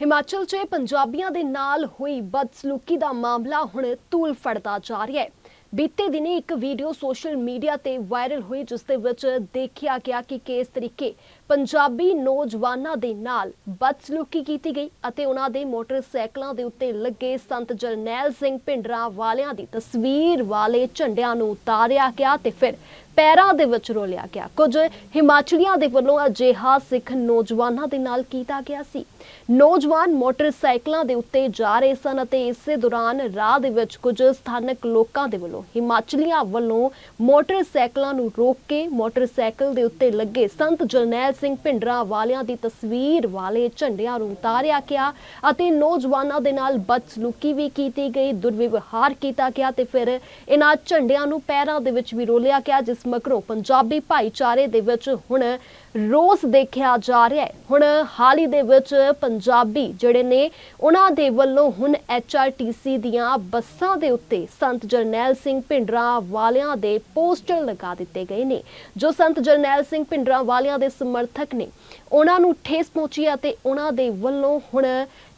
ਹਿਮਾਚਲ 'ਚ ਪੰਜਾਬੀਆਂ ਦੇ ਨਾਲ ਹੋਈ ਬਦਸਲੂਕੀ ਦਾ ਮਾਮਲਾ ਹੁਣ ਤੂਲ ਫੜਦਾ ਜਾ ਰਿਹਾ ਹੈ। ਬੀਤੇ ਦਿਨੀ ਇੱਕ ਵੀਡੀਓ ਸੋਸ਼ਲ ਮੀਡੀਆ ਤੇ ਵਾਇਰਲ ਹੋਈ, ਜਿਸ ਦੇ ਵਿੱਚ ਦੇਖਿਆ ਗਿਆ ਕਿ ਕਿਸ ਤਰੀਕੇ ਪੰਜਾਬੀ ਨੌਜਵਾਨਾਂ ਦੇ ਨਾਲ ਬਦਸਲੂਕੀ ਕੀਤੀ ਗਈ ਅਤੇ ਉਹਨਾਂ ਦੇ ਮੋਟਰਸਾਈਕਲਾਂ ਦੇ ਉੱਤੇ ਲੱਗੇ ਸੰਤ ਜਰਨੈਲ ਸਿੰਘ ਭਿੰਡਰਾਂ ਵਾਲਿਆਂ ਦੀ ਤਸਵੀਰ ਵਾਲੇ ਝੰਡਿਆਂ ਨੂੰ ਉਤਾਰਿਆ ਗਿਆ ਤੇ ਫਿਰ ਪੈਰਾਂ ਦੇ ਵਿੱਚ ਰੋਲਿਆ ਗਿਆ। ਕੁਝ ਹਿਮਾਚਲੀਆਂ ਦੇ ਵੱਲੋਂ ਅਜਿਹਾ ਸਿੱਖ ਨੌਜਵਾਨਾਂ ਦੇ ਨਾਲ ਕੀਤਾ ਗਿਆ ਸੀ। ਨੌਜਵਾਨ ਮੋਟਰਸਾਈਕਲਾਂ ਦੇ ਉੱਤੇ ਜਾ ਰਹੇ ਸਨ ਅਤੇ ਇਸੇ ਦੌਰਾਨ ਰਾਹ ਦੇ ਵਿੱਚ ਕੁਝ ਸਥਾਨਕ ਲੋਕਾਂ ਦੇ ਵੱਲੋਂ ਹਿਮਾਚਲੀਆਂ ਵੱਲੋਂ ਮੋਟਰਸਾਈਕਲਾਂ ਨੂੰ ਰੋਕ ਕੇ ਮੋਟਰਸਾਈਕਲ ਦੇ ਉੱਤੇ ਲੱਗੇ ਸੰਤ ਜਰਨੈਲ ਸਿੰਘ ਭਿੰਡਰਾਂ ਵਾਲਿਆਂ ਦੀ ਤਸਵੀਰ ਵਾਲੇ ਝੰਡਿਆਂ ਨੂੰ ਉਤਾਰਿਆ ਗਿਆ ਅਤੇ ਨੌਜਵਾਨਾਂ ਦੇ ਨਾਲ ਬਦਸਲੂਕੀ ਵੀ ਕੀਤੀ ਗਈ, ਦੁਰਵਿਵਹਾਰ ਕੀਤਾ ਗਿਆ ਤੇ ਫਿਰ ਇਹਨਾਂ ਝੰਡਿਆਂ ਨੂੰ ਪੈਰਾਂ ਦੇ ਵਿੱਚ ਵੀ ਰੋਲਿਆ ਗਿਆ, ਜਿਸ ਮਗਰੋਂ ਪੰਜਾਬੀ ਭਾਈਚਾਰੇ ਦੇ ਵਿੱਚ ਹੁਣ ਰੋਸ ਦੇਖਿਆ ਜਾ ਰਿਹਾ ਹੈ। ਹੁਣ ਹਾਲ ਹੀ ਦੇ ਵਿੱਚ ਪੰਜਾਬੀ ਜਿਹੜੇ ਨੇ, ਉਹਨਾਂ ਦੇ ਵੱਲੋਂ ਹੁਣ ਐਚਆਰਟੀਸੀ ਦੀਆਂ ਬੱਸਾਂ ਦੇ ਉੱਤੇ ਸੰਤ ਜਰਨੈਲ ਸਿੰਘ ਭਿੰਡਰਾਂ ਵਾਲਿਆਂ ਦੇ ਪੋਸਟਰ ਲਗਾ ਦਿੱਤੇ ਗਏ ਨੇ। ਜੋ ਸੰਤ ਜਰਨੈਲ ਸਿੰਘ ਭਿੰਡਰਾਂ ਵਾਲਿਆਂ ਦੇ ਸਮਰਥਕ ਨੇ, ਉਹਨਾਂ ਨੂੰ ਠੇਸ ਪਹੁੰਚੀ ਅਤੇ ਉਹਨਾਂ ਦੇ ਵੱਲੋਂ ਹੁਣ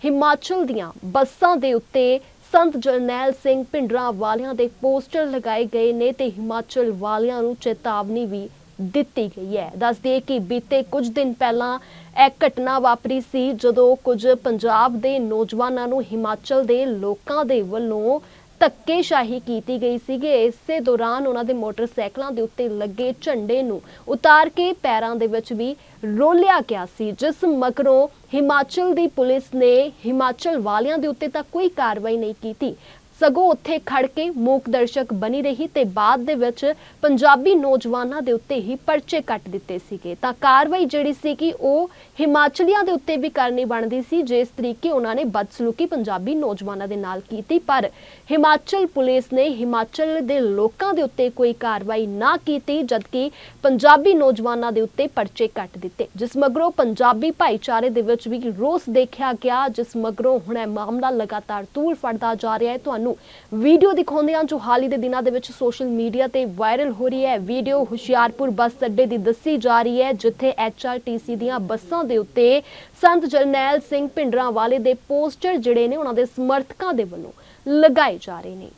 ਹਿਮਾਚਲ ਦੀਆਂ ਬੱਸਾਂ ਦੇ ਉੱਤੇ ਸੰਤ ਜਰਨੈਲ ਸਿੰਘ ਭਿੰਡਰਾਂ ਵਾਲਿਆਂ ਦੇ ਪੋਸਟਰ ਲਗਾਏ ਗਏ ਨੇ ਤੇ ਹਿਮਾਚਲ ਵਾਲਿਆਂ ਨੂੰ ਚੇਤਾਵਨੀ ਵੀ ਦਿੱਤੀ ਗਈ ਹੈ। ਦੱਸ ਕਿ ਬੀਤੇ ਕੁਝ ਦਿਨ ਪਹਿਲਾਂ ਇਹ ਘਟਨਾ ਵਾਪਰੀ ਸੀ ਜਦੋਂ ਕੁਝ ਪੰਜਾਬ ਦੇ ਨੌਜਵਾਨਾਂ ਨੂੰ ਹਿਮਾਚਲ ਦੇ ਲੋਕਾਂ ਦੇ ਵੱਲੋਂ ਧੱਕੇਸ਼ਾਹੀ ਕੀਤੀ ਗਈ ਸੀਗੀ। ਇਸੇ ਦੌਰਾਨ ਉਹਨਾਂ ਦੇ ਮੋਟਰਸਾਈਕਲਾਂ ਦੇ ਉੱਤੇ ਲੱਗੇ ਝੰਡੇ ਨੂੰ ਉਤਾਰ ਕੇ ਪੈਰਾਂ ਦੇ ਵਿੱਚ ਵੀ ਰੋਲਿਆ ਗਿਆ ਸੀ, ਜਿਸ ਮਗਰੋਂ ਹਿਮਾਚਲ ਦੀ ਪੁਲਿਸ ਨੇ ਹਿਮਾਚਲ ਵਾਲਿਆਂ ਦੇ ਉੱਤੇ ਤਾਂ ਕੋਈ ਕਾਰਵਾਈ ਨਹੀਂ ਕੀਤੀ ਸਗੋਂ ਉੱਥੇ ਖੜ ਕੇ ਮੂਕ ਦਰਸ਼ਕ ਬਣੀ ਰਹੀ ਤੇ ਬਾਅਦ ਦੇ ਵਿੱਚ ਪੰਜਾਬੀ ਨੌਜਵਾਨਾਂ ਦੇ ਉੱਤੇ ਹੀ ਪਰਚੇ ਕੱਟ ਦਿੱਤੇ ਸੀਗੇ। ਤਾਂ ਕਾਰਵਾਈ ਜਿਹੜੀ ਸੀ ਕਿ ਉਹ ਹਿਮਾਚਲੀਆਂ ਦੇ ਉੱਤੇ ਵੀ ਕਰਨੀ ਬਣਦੀ ਸੀ, ਜਿਸ ਤਰੀਕੇ ਉਹਨਾਂ ਨੇ ਬਦਸਲੂਕੀ ਪੰਜਾਬੀ ਨੌਜਵਾਨਾਂ ਦੇ ਨਾਲ ਕੀਤੀ। ਪਰ ਹਿਮਾਚਲ ਪੁਲਿਸ ਨੇ ਹਿਮਾਚਲ ਦੇ ਲੋਕਾਂ ਦੇ ਉੱਤੇ ਕੋਈ ਕਾਰਵਾਈ ਨਾ ਕੀਤੀ, ਜਦਕਿ ਪੰਜਾਬੀ ਨੌਜਵਾਨਾਂ ਦੇ ਉੱਤੇ ਪਰਚੇ ਕੱਟ ਦਿੱਤੇ। ਜਿਸ ਮਗਰੋਂ ਪੰਜਾਬੀ ਭਾਈਚਾਰੇ ਦੇ ਵਿੱਚ ਵੀ ਰੋਸ ਦੇਖਿਆ ਗਿਆ, ਜਿਸ ਮਗਰੋਂ ਹੁਣ ਇਹ ਮਾਮਲਾ ਲਗਾਤਾਰ ਤੂਲ ਫੜਦਾ ਜਾ ਰਿਹਾ ਹੈ। ਤੁਹਾਨੂੰ ਵੀਡੀਓ ਦਿਖਾਉਂਦੇ ਹਾਂ ਜੋ ਹਾਲ ਹੀ ਦੇ ਦਿਨਾਂ ਦੇ ਵਿੱਚ ਸੋਸ਼ਲ ਮੀਡੀਆ ਤੇ ਵਾਇਰਲ ਹੋ ਰਹੀ ਹੈ। ਵੀਡੀਓ ਹੁਸ਼ਿਆਰਪੁਰ ਬੱਸ ਅੱਡੇ ਦੀ ਦੱਸੀ ਜਾ ਰਹੀ ਹੈ, ਜਿੱਥੇ ਐਚਆਰਟੀਸੀ ਦੀਆਂ ਬੱਸਾਂ ਦੇ ਉੱਤੇ ਸੰਤ ਜਰਨੈਲ ਸਿੰਘ ਭਿੰਡਰਾਂ ਵਾਲੇ ਦੇ ਪੋਸਟਰ ਜਿਹੜੇ ਨੇ, ਉਹਨਾਂ ਦੇ ਸਮਰਥਕਾਂ ਦੇ ਵੱਲੋਂ ਲਗਾਏ ਜਾ ਰਹੇ ਨੇ।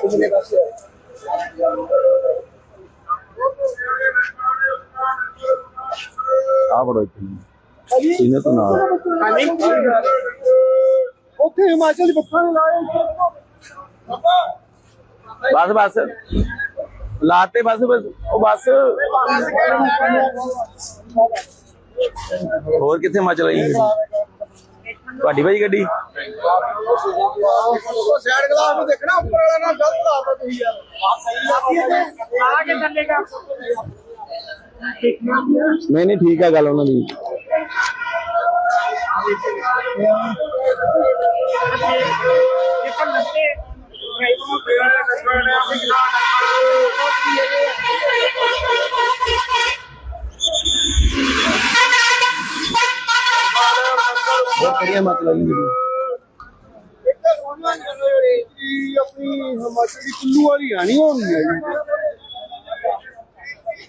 ਆ ਬੜੋ ਇੱਥੇ ਇਹਨੇ ਤੋਂ ਨਾਲ। ਉੱਥੇ ਹਿਮਾਚਲ ਦੀ ਬੱਸਾਂ ਨੇ ਲਾਏ ਬਸ ਬਸ। ਲਾਤੇ ਬਸ ਬਸ। ਉਹ ਬਸ। ਹੋਰ ਕਿੱਥੇ ਮਚ ਰਹੀ ਤੁਹਾਡੀ ਭਾਈ ਗੱਡੀ? ਸਾਈਡ ਗਲਾਸ ਨੂੰ ਦੇਖਣਾ ਉੱਪਰ ਵਾਲਾ ਨਾਲ ਗਲਤ ਲਾਤਾ ਤੁਸੀਂ ਯਾਰ। ਆ ਕੇ ਚੱਲੇਗਾ ਨਹੀਂ ਨਹੀਂ ਠੀਕ ਆ ਗੱਲ ਉਹਨਾਂ ਦੀ ਇਹ ਪਰ ਲੱਤੇ ਬਹੁਤ ਕਿਹੜੀਆਂ ਮਚ ਰਹੀ ਗੱਡੀ ਆਪਣੀ ਹਿਮਾਚਲ ਦੀ ਕੁੱਲੂ ਵਾਲੀ ਆਣੀ ਹੋਣੀ ਹੈ ਜੀ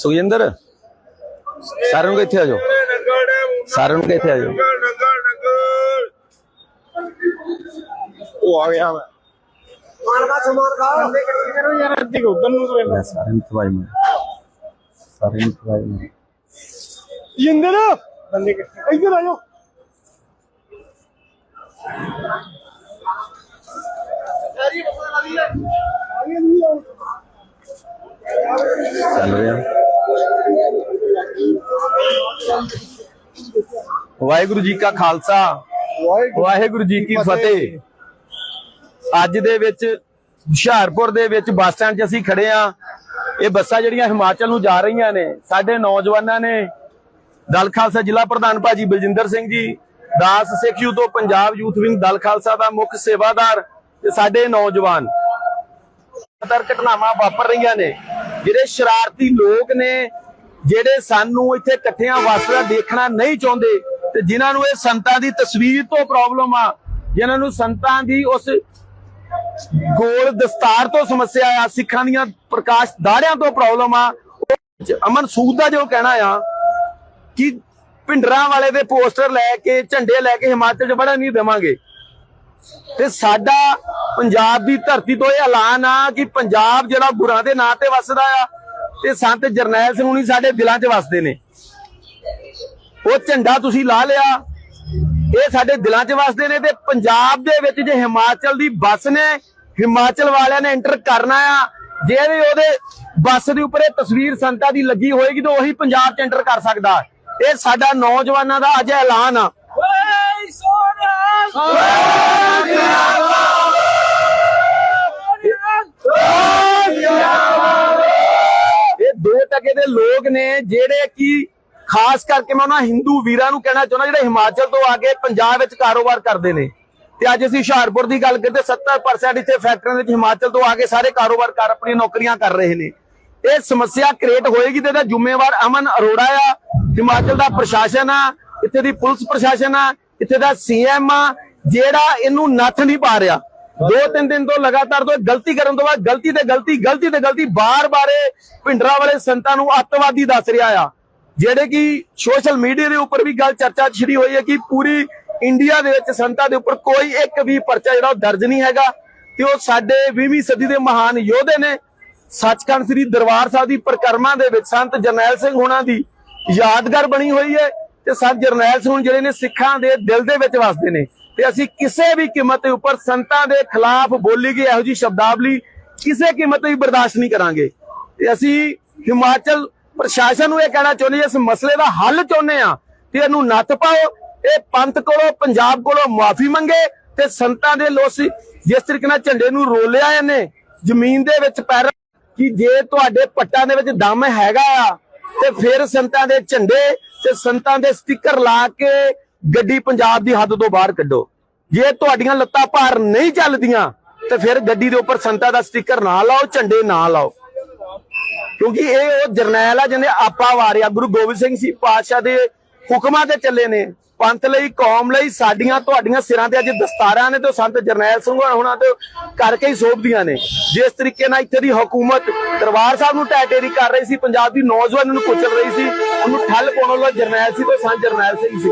ਸੁਖਜਿੰਦਰ ਸਾਰਿਆਂ ਨੂੰ ਇੱਥੇ ਆ ਜਾਓ ਸਾਰਿਆਂ ਨੂੰ ਇੱਥੇ ਆ ਜਾਓ ਉਹ ਆ ਗਿਆ ਮੈਂ ਮਾਰ ਦਾ ਸਮਾਨ ਖਾ ਬੰਦੇ ਇਕੱਠੇ ਕਰੋ ਯਾਰ ਅੱਧੀ ਉਧਰ ਨੂੰ ਤੋਂ ਲੈ ਸਾਰਿਆਂ ਨੂੰ ਤਵਾਈ ਮਾਰ ਸਾਰਿਆਂ ਨੂੰ ਤਵਾਈ ਮਾਰ ਜਿੰਦਰ ਬੰਦੇ ਇਕੱਠੇ ਇੱਧਰ ਆ ਜਾਓ ਸਾਰੀ ਬੱਸਾਂ ਵਾਲੀ ਹੈ ਆ ਗਈ ਨਹੀਂ ਆ ਚੱਲ ਰਿਹਾ ਵਾਹਿਗੁਰੂ ਜੀ ਕਾ ਖਾਲਸਾ ਵਾਹਿਗੁਰੂ ਜੀ ਕੀ ਫਤਿਹ। ਅੱਜ ਦੇ ਵਿੱਚ ਹੁਸ਼ਿਆਰਪੁਰ ਦੇ ਵਿੱਚ ਬੱਸ ਸਟੈਂਡ 'ਚ ਅਸੀਂ ਖੜੇ ਆ ਇਹ ਬੱਸਾਂ ਜਿਹੜੀਆਂ ਹਿਮਾਚਲ ਨੂੰ ਜਾ ਰਹੀਆਂ ਨੇ ਸਾਡੇ ਨੌਜਵਾਨਾਂ ਨੇ। ਦਲ ਖਾਲਸਾ ਜ਼ਿਲ੍ਹਾ ਪ੍ਰਧਾਨ ਭਾਜੀ ਬਲਜਿੰਦਰ ਸਿੰਘ ਜੀ ਦਾਸ ਸਿੱਖ ਯੂਥ ਤੋਂ ਪੰਜਾਬ ਯੂਥ ਵਿੰਗ ਦਲ ਖਾਲਸਾ ਦਾ ਮੁੱਖ ਸੇਵਾਦਾਰ ਤੇ ਸਾਡੇ ਨੌਜਵਾਨ। ਲਗਾਤਾਰ ਘਟਨਾਵਾਂ ਵਾਪਰ ਰਹੀਆਂ ਨੇ ਜਿਹੜੇ ਸ਼ਰਾਰਤੀ ਲੋਕ ਨੇ ਜਿਹੜੇ ਸਾਨੂੰ ਇੱਥੇ ਇਕੱਠਿਆਂ ਵਸਦਾ ਦੇਖਣਾ ਨਹੀਂ ਚਾਹੁੰਦੇ ਤੇ ਜਿਨ੍ਹਾਂ ਨੂੰ ਇਹ ਸੰਤਾਂ ਦੀ ਤਸਵੀਰ ਤੋਂ ਪ੍ਰੋਬਲਮ ਆ, ਜਿਨ੍ਹਾਂ ਨੂੰ ਸੰਤਾਂ ਦੀ ਉਸ ਗੋਲ ਦਸਤਾਰ ਤੋਂ ਸਮੱਸਿਆ ਆ, ਸਿੱਖਾਂ ਦੀਆਂ ਪ੍ਰਕਾਸ਼ ਦਾੜਿਆਂ ਤੋਂ ਪ੍ਰੋਬਲਮ ਆ, ਉਹ ਅਮਨ ਸੂਦ ਦਾ ਜੋ ਕਹਿਣਾ ਆ ਕਿ ਭਿੰਡਰਾਂ ਵਾਲੇ ਦੇ ਪੋਸਟਰ ਲੈ ਕੇ, ਝੰਡੇ ਲੈ ਕੇ ਹਿਮਾਚਲ 'ਚ ਵੜਨ ਨਹੀਂ ਦੇਵਾਂਗੇ। ਤੇ ਸਾਡਾ ਪੰਜਾਬ ਦੀ ਧਰਤੀ ਤੋਂ ਇਹ ਐਲਾਨ ਆ ਕਿ ਪੰਜਾਬ ਜਿਹੜਾ ਗੁਰਾਂ ਦੇ ਨਾਂ ਤੇ ਵਸਦਾ ਆ ਤੇ ਸੰਤ ਜਰਨੈਲ ਸਿੰਘ ਹੁਣੀ ਸਾਡੇ ਦਿਲਾਂ 'ਚ ਵਸਦੇ ਨੇ। ਉਹ ਝੰਡਾ ਤੁਸੀਂ ਲਾ ਲਿਆ ਇਹ ਸਾਡੇ ਦਿਲਾਂ 'ਚ ਵਸਦੇ ਨੇ ਤੇ ਪੰਜਾਬ ਦੇ ਵਿੱਚ ਜੇ ਹਿਮਾਚਲ ਦੀ ਬੱਸ ਨੇ ਹਿਮਾਚਲ ਵਾਲਿਆਂ ਨੇ ਐਂਟਰ ਕਰਨਾ ਆ ਜੇ ਵੀ ਉਹਦੇ ਬੱਸ ਦੇ ਉੱਪਰ ਇਹ ਤਸਵੀਰ ਸੰਤਾਂ ਦੀ ਲੱਗੀ ਹੋਏਗੀ ਤਾਂ ਉਹੀ ਪੰਜਾਬ 'ਚ ਐਂਟਰ ਕਰ ਸਕਦਾ। ਇਹ ਸਾਡਾ ਨੌਜਵਾਨਾਂ ਦਾ ਅੱਜ ਐਲਾਨ ਆ। ਇਹ ਦੇ ਲੋਕ ਨੇ ਜਿਹੜੇ ਕਿ ਖਾਸ ਕਰਕੇ ਮੈਂ ਉਹਨਾਂ ਹਿੰਦੂ ਵੀਰਾਂ ਨੂੰ ਕਹਿਣਾ ਚਾਹੁੰਦਾ ਜਿਹੜੇ ਹਿਮਾਚਲ ਤੋਂ ਆ ਕੇ ਪੰਜਾਬ ਵਿੱਚ ਕਾਰੋਬਾਰ ਕਰਦੇ ਨੇ। ਤੇ ਅੱਜ ਅਸੀਂ ਹੁਸ਼ਿਆਰਪੁਰ ਦੀ ਗੱਲ ਕਰਦੇ 70% ਇੱਥੇ ਫੈਕਟਰੀਆਂ ਵਿੱਚ ਹਿਮਾਚਲ ਤੋਂ ਆ ਕੇ ਸਾਰੇ ਕਾਰੋਬਾਰ ਕਰ ਆਪਣੀਆਂ ਨੌਕਰੀਆਂ ਕਰ ਰਹੇ ਨੇ। ਇਹ ਸਮੱਸਿਆ ਕ੍ਰੀਏਟ ਹੋਏਗੀ ਤੇ ਇਹਦਾ ਜ਼ਿੰਮੇਵਾਰ ਅਮਨ ਅਰੋੜਾ ਆ। ਹਿਮਾਚਲ ਦਾ ਪ੍ਰਸ਼ਾਸਨ ਆ, ਇੱਥੇ ਦੀ ਪੁਲਿਸ ਪ੍ਰਸ਼ਾਸਨ ਆ, ਇੱਥੇ ਦਾ ਸੀਐਮ ਆ, ਜਿਹੜਾ ਇਹਨੂੰ ਨੱਥ ਨਹੀਂ ਪਾ ਰਿਹਾ। ਦੋ ਤਿੰਨ ਦਿਨ ਤੋਂ ਲਗਾਤਾਰ ਤੋਂ ਗਲਤੀ ਕਰਨ ਤੋਂ ਬਾਅਦ ਗਲਤੀ ਤੇ ਗਲਤੀ ਗਲਤੀ ਤੇ ਗਲਤੀ ਬਾਰ-ਬਾਰ ਇਹ ਭਿੰਡਰਾਂ ਵਾਲੇ ਸੰਤਾਂ ਨੂੰ ਅੱਤਵਾਦੀ ਦੱਸ ਰਿਹਾ ਆ। ਜਿਹੜੇ ਕਿ ਸੋਸ਼ਲ ਮੀਡੀਆ ਦੇ ਉੱਪਰ ਵੀ ਗੱਲ ਚਰਚਾ ਛਿੜੀ ਹੋਈ ਹੈ ਕਿ ਪੂਰੀ ਇੰਡੀਆ ਦੇ ਵਿੱਚ ਸੰਤਾਂ ਦੇ ਉੱਪਰ ਕੋਈ ਇੱਕ ਵੀ ਪਰਚਾ ਜਿਹੜਾ ਉਹ ਦਰਜ ਨਹੀਂ ਹੈਗਾ ਤੇ ਉਹ ਸਾਡੇ 20ਵੀਂ ਸਦੀ ਦੇ ਮਹਾਨ ਯੋਧੇ ਨੇ। ਸੱਚਖੰਡ ਸ੍ਰੀ ਦਰਬਾਰ ਸਾਹਿਬ ਦੀ ਪਰਿਕਰਮਾ ਦੇ ਵਿੱਚ ਸੰਤ ਜਰਨੈਲ ਸਿੰਘ ਹੋਣਾ ਦੀ ਯਾਦਗਾਰ ਬਣੀ ਹੋਈ ਹੈ। ਤੇ ਸੰਤ ਜਰਨੈਲ ਸਿੰਘ ਜਿਹੜੇ ਨੇ ਸਿੱਖਾਂ ਦੇ ਦਿਲ ਦੇ ਵਿੱਚ ਵਸਦੇ ਨੇ। ਤੇ ਅਸੀਂ ਕਿਸੇ ਵੀ ਕੀਮਤ ਦੇ ਉੱਪਰ ਸੰਤਾਂ ਦੇ ਖਿਲਾਫ ਬੋਲੀ ਗਈ ਇਹੋ ਜੀ ਸ਼ਬਦਾਵਲੀ ਕਿਸੇ ਕੀਮਤ ਵੀ ਬਰਦਾਸ਼ਤ ਨਹੀਂ ਕਰਾਂਗੇ। ਤੇ ਅਸੀਂ ਹਿਮਾਚਲ ਪ੍ਰਸ਼ਾਸਨ ਨੂੰ ਇਹ ਕਹਿਣਾ ਚਾਹੁੰਦੇ ਹਾਂ, ਇਸ ਮਸਲੇ ਦਾ ਹੱਲ ਚਾਹੁੰਦੇ ਆ ਤੇ ਇਹਨੂੰ ਨੱਥ ਪਾਓ। ਇਹ ਪੰਥ ਕੋਲੋਂ ਪੰਜਾਬ ਕੋਲੋਂ ਮਾਫੀ ਮੰਗੇ ਤੇ ਸੰਤਾਂ ਦੇ ਲੋਸ ਜਿਸ ਤਰੀਕੇ ਨਾਲ ਝੰਡੇ ਨੂੰ ਰੋਲਿਆ ਇਹਨੇ ਜ਼ਮੀਨ ਦੇ ਵਿੱਚ ਪੈਰ ਕਿ ਜੇ ਤੁਹਾਡੇ ਪੱਟਾਂ ਦੇ ਵਿੱਚ ਦਮ ਹੈਗਾ ਆ ਤੇ ਫਿਰ ਸੰਤਾਂ ਦੇ ਝੰਡੇ ਤੇ ਸੰਤਾਂ ਦੇ ਸਟicker ਲਾ ਕੇ ਗੱਡੀ ਪੰਜਾਬ ਦੀ ਹੱਦ ਤੋਂ ਬਾਹਰ ਕੱਢੋ। ਜੇ ਤੁਹਾਡੀਆਂ ਲੱਤਾਂ ਭਾਰ ਨਹੀਂ ਚੱਲਦੀਆਂ, ਤੇ ਫਿਰ ਗੱਡੀ ਦੇ ਉੱਪਰ ਸੰਤਾਂ ਦਾ ਸਟicker ਨਾ ਲਾਓ, ਝੰਡੇ ਨਾ ਲਾਓ। ਕਿਉਂਕਿ ਇਹ ਉਹ ਜਰਨੈਲ ਆ ਜਿਹਨੇ ਆਪਾ ਵਾਰਿਆ। ਗੁਰੂ ਗੋਬਿੰਦ ਸਿੰਘ ਜੀ ਪਾਤਸ਼ਾਹ ਦੇ ਹੁਕਮਾਂ ਤੇ ਚੱਲੇ ਨੇ। ਪੰਥ ਲਈ, ਕੌਮ ਲਈ, ਸਾਡੀਆਂ, ਤੁਹਾਡੀਆਂ ਸਿਰਾਂ ਤੇ ਅੱਜ ਦਸਤਾਰਾਂ ਨੇ ਤੇ ਸੰਤ ਜਰਨੈਲ ਸਿੰਘ ਹੋਣਾ ਤੇ ਕਰਕੇ ਹੀ ਸੋਭਦੀਆਂ ਨੇ। ਜਿਸ ਤਰੀਕੇ ਨਾਲ ਇੱਥੇ ਦੀ ਹਕੂਮਤ ਦਰਬਾਰ ਸਾਹਿਬ ਨੂੰ ਟੈਟੇਰੀ ਕਰ ਰਹੀ ਸੀ, ਪੰਜਾਬ ਦੀ ਨੌਜਵਾਨ ਨੂੰ ਕੁਚਲ ਰਹੀ ਸੀ, ਉਹਨੂੰ ਠੱਲ ਪਾਉਣ ਵਾਲਾ ਜਰਨੈਲ ਸੀ ਤੇ ਸੰਤ ਜਰਨੈਲ ਸਿੰਘ ਸੀ।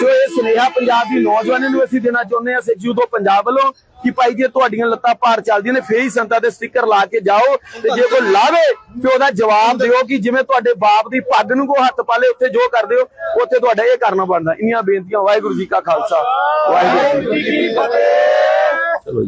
ਸੋ ਇਹ ਸੁਨੇਹਾ ਪੰਜਾਬ ਦੀ ਨੌਜਵਾਨਾਂ ਨੂੰ ਅਸੀਂ ਦੇਣਾ ਚਾਹੁੰਦੇ ਹਾਂ। ਸਿੱਖੂ ਤੋਂ ਪੰਜਾਬ ਵੱਲੋਂ ਕਿ ਭਾਈ ਜੇ ਤੁਹਾਡੀਆਂ ਲੱਤਾਂ ਭਾਰ ਚੱਲਦੀਆਂ ਨੇ, ਫੇਰ ਹੀ ਸੰਤਾਂ ਦੇ ਸਟicker ਲਾ ਕੇ ਜਾਓ। ਤੇ ਜੇ ਕੋਈ ਲਾਵੇ ਤੇ ਉਹਦਾ ਜਵਾਬ ਦਿਓ ਕਿ ਜਿਵੇਂ ਤੁਹਾਡੇ ਬਾਪ ਦੀ ਪੱਗ ਨੂੰ ਕੋ ਹੱਥ ਪਾਲੇ ਉੱਥੇ ਜੋ ਕਰਦੇ ਹੋ ਉੱਥੇ ਤੁਹਾਡਾ ਇਹ ਕਰਨਾ ਬਣਦਾ। ਇੰਨੀਆਂ ਬੇਨਤੀਆਂ, ਵਾਹਿਗੁਰੂ ਜੀ ਕਾ ਖਾਲਸਾ, ਵਾਹਿਗੁਰੂ ਜੀ ਕੀ ਫਤਿਹ।